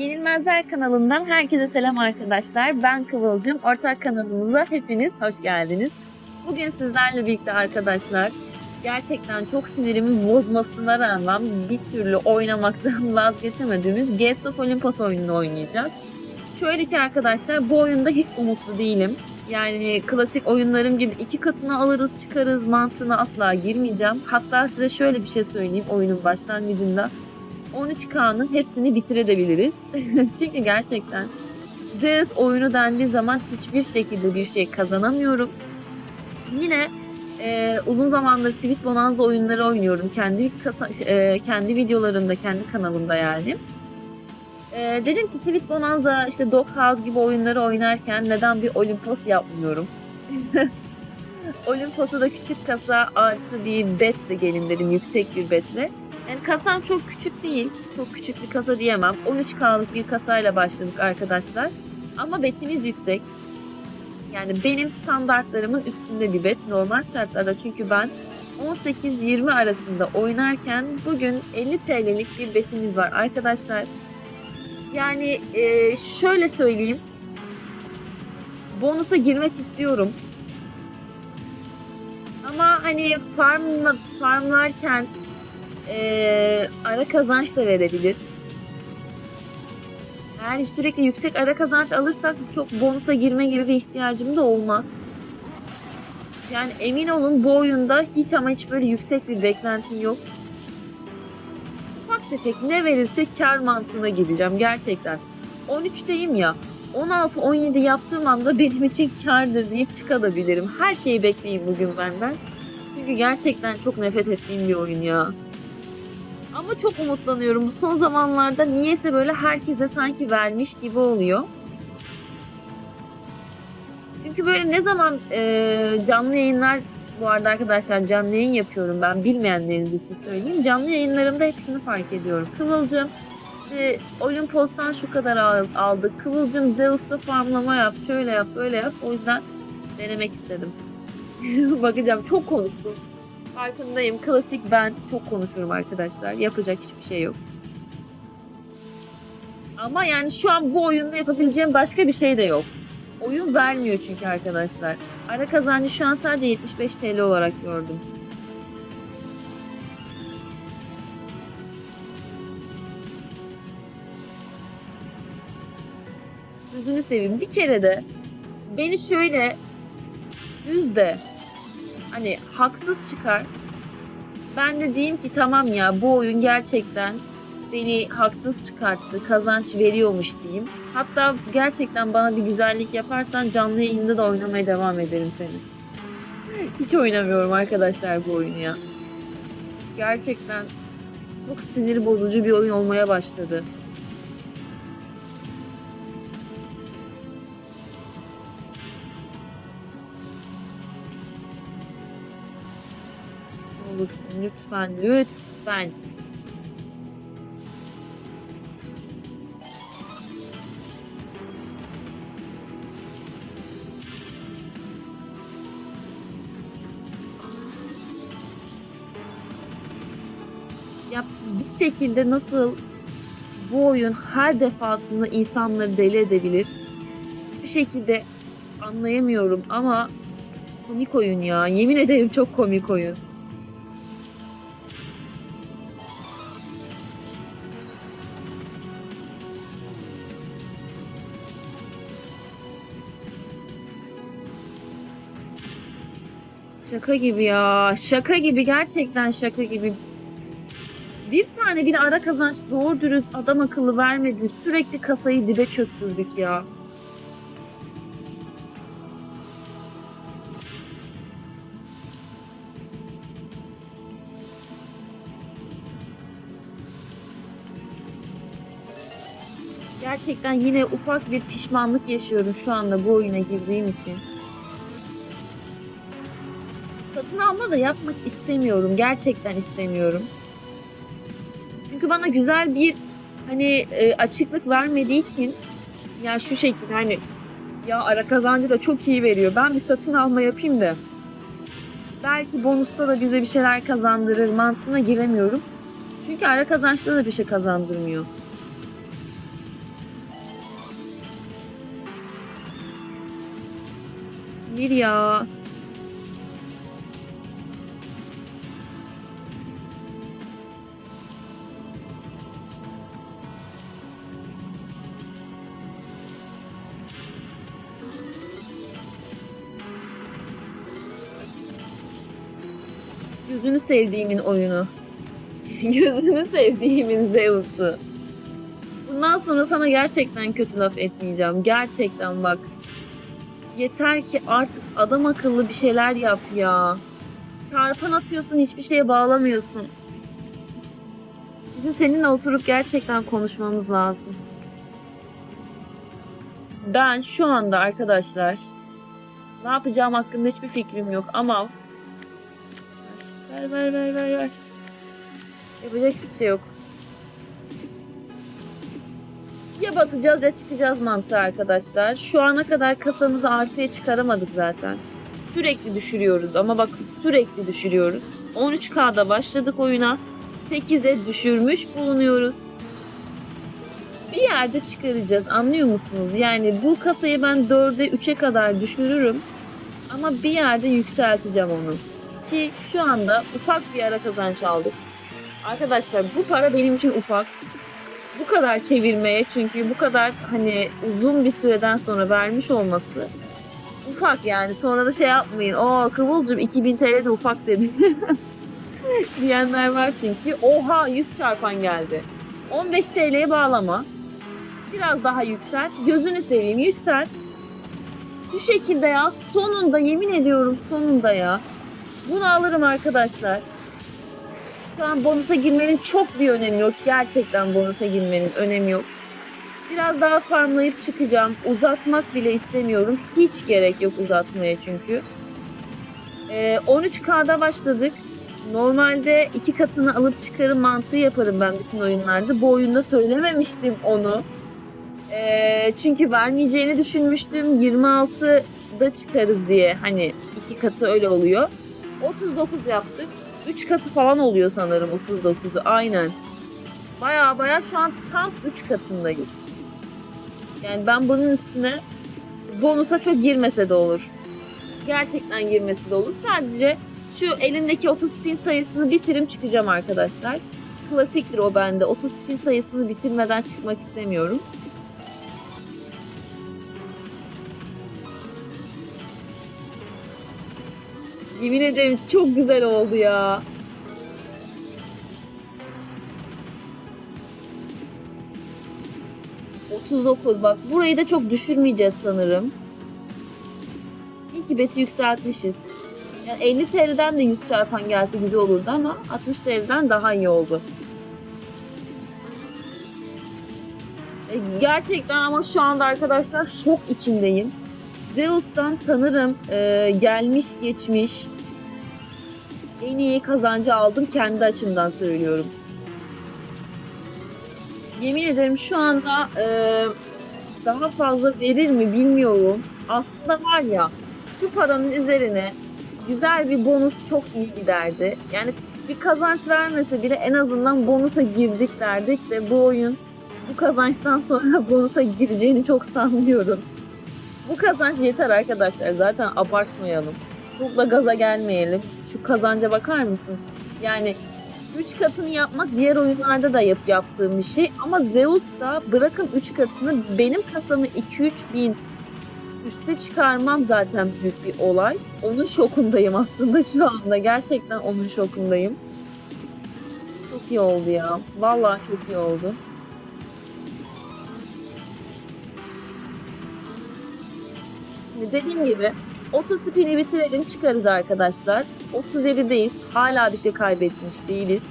Yenilmezler kanalından herkese selam arkadaşlar. Ben Kıvılcım. Ortak kanalımıza hepiniz hoş geldiniz. Bugün sizlerle birlikte arkadaşlar gerçekten çok sinirimi bozmasına rağmen bir türlü oynamaktan vazgeçemediğimiz Gates of Olympus oyununu oynayacağız. Şöyle ki arkadaşlar bu oyunda hiç umutlu değilim. Yani klasik oyunlarım gibi iki katını alırız çıkarız mantığına asla girmeyeceğim. Hatta size şöyle bir şey söyleyeyim oyunun başlangıcında. 13K'nın hepsini bitirebiliriz. Çünkü gerçekten Zeus oyunu dendiği zaman hiçbir şekilde bir şey kazanamıyorum. Yine e, uzun zamandır Sweet Bonanza oyunları oynuyorum. Kendi e, kendi videolarımda, kendi kanalımda yani. E, dedim ki Sweet Bonanza, işte Dog House gibi oyunları oynarken neden bir Olympus yapmıyorum? Olympus'u da küçük kasa artı bir betle gelin dedim, yüksek bir betle. Yani kasam çok küçük değil. Çok küçük bir kasa diyemem. 13K'lık bir kasayla başladık arkadaşlar. Ama betimiz yüksek. Yani benim standartlarımın üstünde bir bet. Normal şartlarda çünkü ben 18-20 arasında oynarken bugün 50 TL'lik bir betimiz var arkadaşlar. Yani e, şöyle söyleyeyim. Bonusa girmek istiyorum. Ama hani farmla, farmlarken e, ara kazanç da verebilir. Eğer sürekli yüksek ara kazanç alırsak çok bonusa girme gibi bir ihtiyacım da olmaz. Yani emin olun bu oyunda hiç ama hiç böyle yüksek bir beklentim yok. Ufak tefek ne verirse kar mantığına gireceğim gerçekten. 13'teyim ya. 16-17 yaptığım anda benim için kardır deyip çıkabilirim. Her şeyi bekleyin bugün benden. Çünkü gerçekten çok nefret ettiğim bir oyun ya. Ama çok umutlanıyorum. Bu son zamanlarda niyeyse böyle herkese sanki vermiş gibi oluyor. Çünkü böyle ne zaman e, canlı yayınlar bu arada arkadaşlar canlı yayın yapıyorum ben bilmeyenleriniz için söyleyeyim. Canlı yayınlarımda hepsini fark ediyorum. Kıvılcım işte Olimpos'tan şu kadar al- aldık. Kıvılcım Zeus'ta farmlama yap, şöyle yap, böyle yap. O yüzden denemek istedim. Bakacağım çok konuştum. Farkındayım. Klasik ben çok konuşurum arkadaşlar. Yapacak hiçbir şey yok. Ama yani şu an bu oyunda yapabileceğim başka bir şey de yok. Oyun vermiyor çünkü arkadaşlar. Ara kazancı şu an sadece 75 TL olarak gördüm. Gözünü seveyim. Bir kere de beni şöyle üz de hani haksız çıkar. Ben de diyeyim ki tamam ya bu oyun gerçekten beni haksız çıkarttı, kazanç veriyormuş diyeyim. Hatta gerçekten bana bir güzellik yaparsan canlı yayında da oynamaya devam ederim seni. Hiç oynamıyorum arkadaşlar bu oyunu ya. Gerçekten çok sinir bozucu bir oyun olmaya başladı. Olursun lütfen, lütfen. Ya bir şekilde nasıl bu oyun her defasında insanları deli edebilir? Bir şekilde anlayamıyorum ama komik oyun ya. Yemin ederim çok komik oyun. Şaka gibi ya. Şaka gibi gerçekten şaka gibi. Bir tane bir ara kazanç doğru dürüst adam akıllı vermedi. Sürekli kasayı dibe çöktürdük ya. Gerçekten yine ufak bir pişmanlık yaşıyorum şu anda bu oyuna girdiğim için. anda da yapmak istemiyorum. Gerçekten istemiyorum. Çünkü bana güzel bir hani e, açıklık vermediği için ya şu şekilde hani ya ara kazancı da çok iyi veriyor. Ben bir satın alma yapayım da belki bonusta da bize bir şeyler kazandırır mantığına giremiyorum. Çünkü ara kazançta da bir şey kazandırmıyor. Bir ya. Gözünü sevdiğimin oyunu. Gözünü sevdiğimin Zeus'u. Bundan sonra sana gerçekten kötü laf etmeyeceğim. Gerçekten bak. Yeter ki artık adam akıllı bir şeyler yap ya. Çarpan atıyorsun hiçbir şeye bağlamıyorsun. Bizim seninle oturup gerçekten konuşmamız lazım. Ben şu anda arkadaşlar ne yapacağım hakkında hiçbir fikrim yok ama ver ver ver ver ver. Yapacak hiçbir şey yok. Ya batacağız ya çıkacağız mantığı arkadaşlar. Şu ana kadar kasamızı artıya çıkaramadık zaten. Sürekli düşürüyoruz ama bak sürekli düşürüyoruz. 13K'da başladık oyuna. 8'e düşürmüş bulunuyoruz. Bir yerde çıkaracağız anlıyor musunuz? Yani bu kasayı ben 4'e 3'e kadar düşürürüm. Ama bir yerde yükselteceğim onu. Ki şu anda ufak bir ara kazanç aldık. Arkadaşlar bu para benim için ufak bu kadar çevirmeye çünkü bu kadar hani uzun bir süreden sonra vermiş olması ufak yani. Sonra da şey yapmayın. O Kıvılcım 2000 TL de ufak dedi. diyenler var çünkü. Oha 100 çarpan geldi. 15 TL'ye bağlama. Biraz daha yükselt. Gözünü seveyim yükselt. Şu şekilde ya sonunda yemin ediyorum sonunda ya. Bunu alırım arkadaşlar. Şu an bonusa girmenin çok bir önemi yok. Gerçekten bonusa girmenin önemi yok. Biraz daha farmlayıp çıkacağım. Uzatmak bile istemiyorum. Hiç gerek yok uzatmaya çünkü. Ee, 13K'da başladık. Normalde iki katını alıp çıkarım mantığı yaparım ben bütün oyunlarda. Bu oyunda söylememiştim onu. Ee, çünkü vermeyeceğini düşünmüştüm. 26'da çıkarız diye. Hani iki katı öyle oluyor. 39 yaptık. 3 katı falan oluyor sanırım 39'u. Aynen. Baya baya şu an tam 3 katındayız. Yani ben bunun üstüne bonusa çok girmese de olur. Gerçekten girmesi de olur. Sadece şu elimdeki 30 spin sayısını bitirim çıkacağım arkadaşlar. Klasiktir o bende. 30 spin sayısını bitirmeden çıkmak istemiyorum. Yemin ederim çok güzel oldu ya. ...39 bak burayı da çok düşürmeyeceğiz sanırım. İyi ki beti yükseltmişiz. Yani 50 TL'den de 100 çarpan gelse güzel olurdu ama 60 TL'den daha iyi oldu. E, Gerçekten ama şu anda arkadaşlar şok içindeyim. Zeus'tan sanırım e, gelmiş geçmiş en iyi kazancı aldım kendi açımdan söylüyorum. Yemin ederim şu anda e, daha fazla verir mi bilmiyorum. Aslında var ya şu paranın üzerine güzel bir bonus çok iyi giderdi. Yani bir kazanç vermese bile en azından bonusa girdik derdik ve bu oyun bu kazançtan sonra bonusa gireceğini çok sanmıyorum. Bu kazanç yeter arkadaşlar. Zaten abartmayalım. Da gaza gelmeyelim. Şu kazanca bakar mısın? Yani 3 katını yapmak diğer oyunlarda da yap yaptığım bir şey. Ama Zeus da bırakın 3 katını benim kasamı 2-3 bin üste çıkarmam zaten büyük bir olay. Onun şokundayım aslında şu anda. Gerçekten onun şokundayım. Çok iyi oldu ya. Vallahi çok iyi oldu. Şimdi dediğim gibi 30 spin'i bitirelim çıkarız arkadaşlar. 37'deyiz. Hala bir şey kaybetmiş değiliz.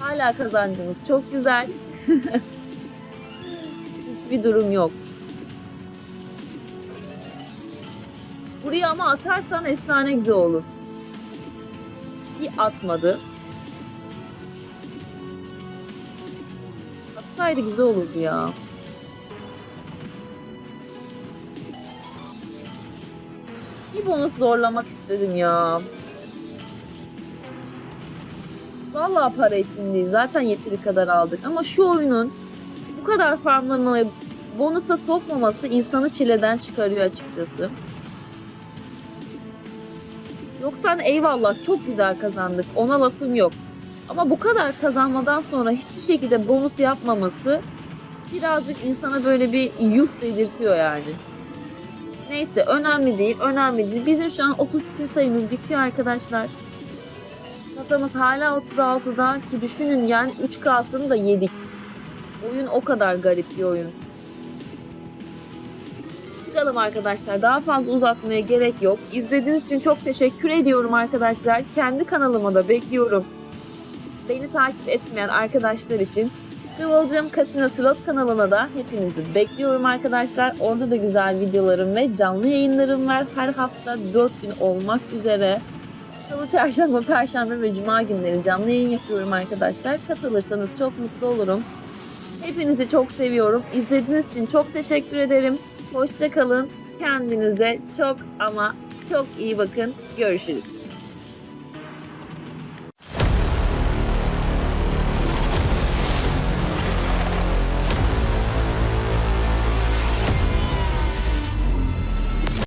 Hala kazancımız çok güzel. Hiçbir durum yok. Buraya ama atarsan efsane güzel olur. Bir atmadı. Atsaydı güzel olurdu ya. Bir bonus zorlamak istedim ya. Vallahi para için değil. Zaten yeteri kadar aldık. Ama şu oyunun bu kadar farmlamayı bonusa sokmaması insanı çileden çıkarıyor açıkçası. 90 eyvallah çok güzel kazandık. Ona lafım yok. Ama bu kadar kazanmadan sonra hiçbir şekilde bonus yapmaması birazcık insana böyle bir yuh dedirtiyor yani. Neyse önemli değil, önemli değil. Bizim şu an 32 sayımız bitiyor arkadaşlar. Kasamız hala 36'da ki düşünün yani 3K'sını da yedik. Oyun o kadar garip bir oyun. Çıkalım arkadaşlar. Daha fazla uzatmaya gerek yok. İzlediğiniz için çok teşekkür ediyorum arkadaşlar. Kendi kanalıma da bekliyorum. Beni takip etmeyen arkadaşlar için Kıvılcım Kasino Slot kanalına da hepinizi bekliyorum arkadaşlar. Orada da güzel videolarım ve canlı yayınlarım var. Her hafta 4 gün olmak üzere. Salı, çarşamba, perşembe ve cuma günleri canlı yayın yapıyorum arkadaşlar. Katılırsanız çok mutlu olurum. Hepinizi çok seviyorum. İzlediğiniz için çok teşekkür ederim. Hoşçakalın. Kendinize çok ama çok iyi bakın. Görüşürüz.